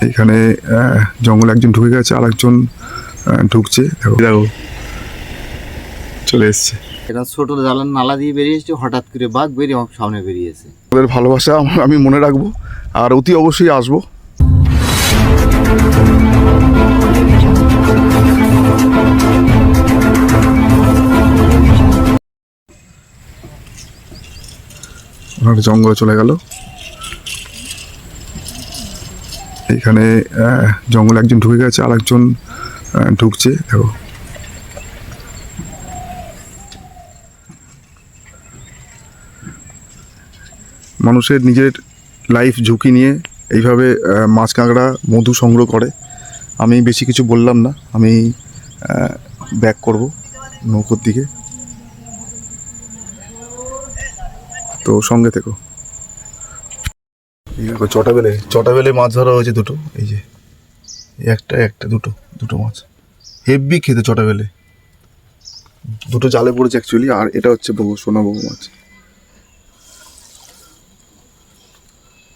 এখানে জঙ্গলে একজন ঢুকে গেছে আর একজন ঢুকছে। দেখো। চলে এসছে। এরকম ছোট জ্বালান নালা দিয়ে বেরিয়েছে হঠাৎ করে বাঘ বেরিয়ে আমার সামনে বেরিয়েছে ওদের ভালোবাসা আম- আমি মনে রাখব আর অতি অবশ্যই আসব। ওনার জঙ্গলে চলে গেল। এখানে জঙ্গলে একজন ঢুকে গেছে আর একজন ঢুকছে। দেখো। মানুষের নিজের লাইফ ঝুঁকি নিয়ে এইভাবে মাছ কাঁকড়া, মধু সংগ্রহ করে। আমি বেশি কিছু বললাম না। আমি ব্যাক করব নৌকোর দিকে। তো সঙ্গে থেকো। চটা বেলে চটা বেলে মাছ ধরা হয়েছে দুটো এই যে একটা একটা দুটো দুটো মাছ। হেভি খেতে চটা বেলে। দুটো জালে পড়েছে অ্যাকচুয়ালি আর এটা হচ্ছে বহু সোনা বহু মাছ।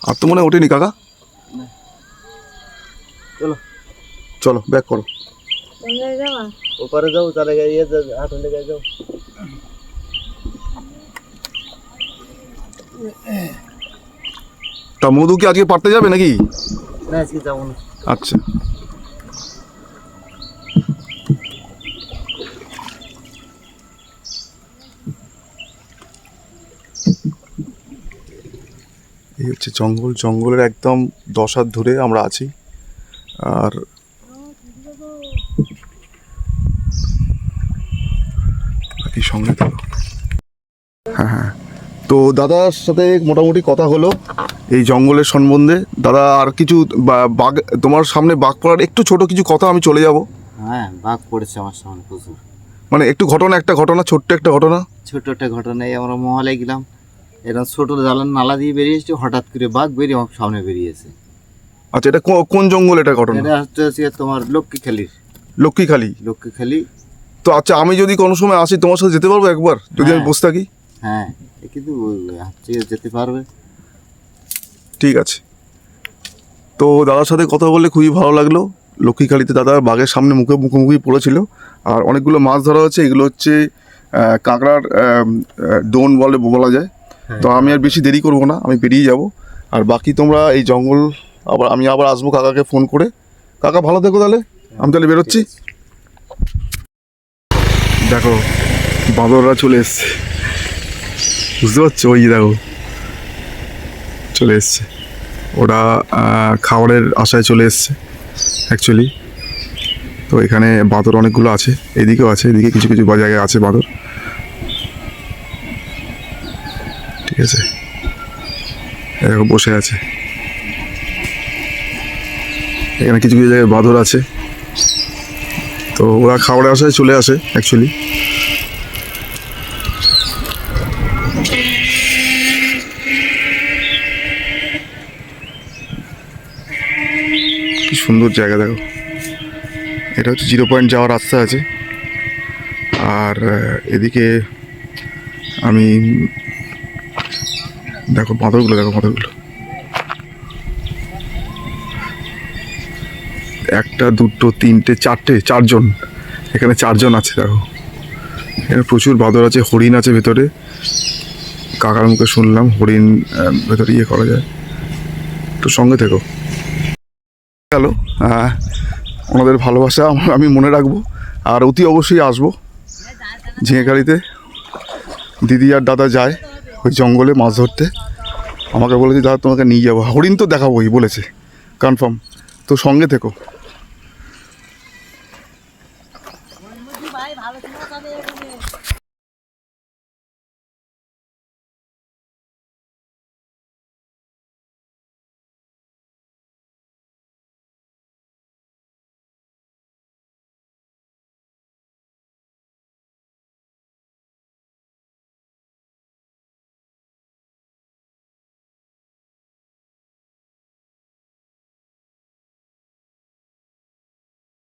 আর তো মনে হয় ওঠেনি কাকা? চলো। চলো ব্যাক করো। ওপারে যাও তাহলে ইয়ে হাঁটলে যাও। তা মধু কি আজকে পারতে যাবে নাকি? আচ্ছা। এই হচ্ছে জঙ্গল। জঙ্গলের একদম দশ হাত ধরে আমরা আছি। আর বাকি সঙ্গে হ্যাঁ হ্যাঁ। তো দাদার সাথে মোটামুটি কথা হলো। এই জঙ্গলের সম্বন্ধে। দাদা আর কিছু বাঘ তোমার সামনে বাঘ পড়ার একটু ছোট কিছু কথা আমি চলে যাব। হ্যাঁ বাঘ পড়েছে আমার সামনে প্রচুর। মানে একটু ঘটনা একটা ঘটনা ছোট্ট একটা ঘটনা। ছোট একটা ঘটনায় আমরা মহলে গেলাম। এরকম ছোট জ্বালান নালা দিয়ে বেরিয়েছে হঠাৎ করে বাঘ বেরিয়ে আমার সামনে বেরিয়েছে আচ্ছা এটা কোন জঙ্গল এটা ঘটনা? এটা হচ্ছে হচ্ছে তোমার লক্ষ্মীখালির। লক্ষ্মীখালি। লক্ষ্মীখালি। তো আচ্ছা আমি যদি কোনো সময় আসি তোমার সাথে যেতে পারব একবার? যদি আমি হ্যাঁ। বসে থাকি? হ্যাঁ কিন্তু যেতে পারবে। ঠিক আছে। তো দাদার সাথে কথা বললে খুবই ভালো লাগল। লক্ষ্মীখালিতে দাদা বাঘের সামনে মুখে মুখোমুখি পড়েছিল। আর অনেকগুলো মাছ ধরা হচ্ছে এগুলো হচ্ছে কাঁকড়ার আহ, বলে বলা যায়। তো আমি আর বেশি দেরি করব না আমি বেরিয়ে যাব। আর বাকি তোমরা এই জঙ্গল আবার আমি আবার আসব কাকাকে ফোন করে। কাকা ভালো থেকো তাহলে। আমি তাহলে বেরোচ্ছি। দেখো বাঁদররা চলে এসছে। বুঝতে পারছ? ওই দেখো। চলে এসছে। ওরা খাবারের আশায় চলে এসছে অ্যাকচুয়ালি তো এখানে বাঁদর অনেকগুলো আছে, এদিকেও আছে, এদিকে কিছু কিছু জায়গায় আছে বাঁদর। ঠিক আছে। দেখো বসে আছে। এখানে কিছু কিছু জায়গায় বাঁদর আছে। তো ওরা খাবারের আশায় চলে আসে অ্যাকচুয়ালি সুন্দর জায়গা, দেখো। এটা হচ্ছে জিরো পয়েন্ট যাওয়ার রাস্তা আছে। আর এদিকে আমি, দেখো বাঁদরগুলো দেখো বাঁদরগুলো। একটা, দুটো, তিনটে, চারটে, চারজন। এখানে চারজন আছে, দেখো। এখানে প্রচুর বাঁদর আছে, হরিণ আছে ভেতরে। কাকার মুখে শুনলাম হরিণ ভেতরে ইয়ে করা যায়। তো সঙ্গে থেকো। গেল। ওনাদের ভালোবাসা আমি মনে রাখব। আর অতি অবশ্যই আসব ঝিঙেকাড়িতে দিদি আর দাদা যায় ওই জঙ্গলে মাছ ধরতে। আমাকে বলেছে, দাদা, তোমাকে নিয়ে যাব। হরিণ তো দেখাবোই, বলেছে। কনফার্ম তো সঙ্গে থেকো।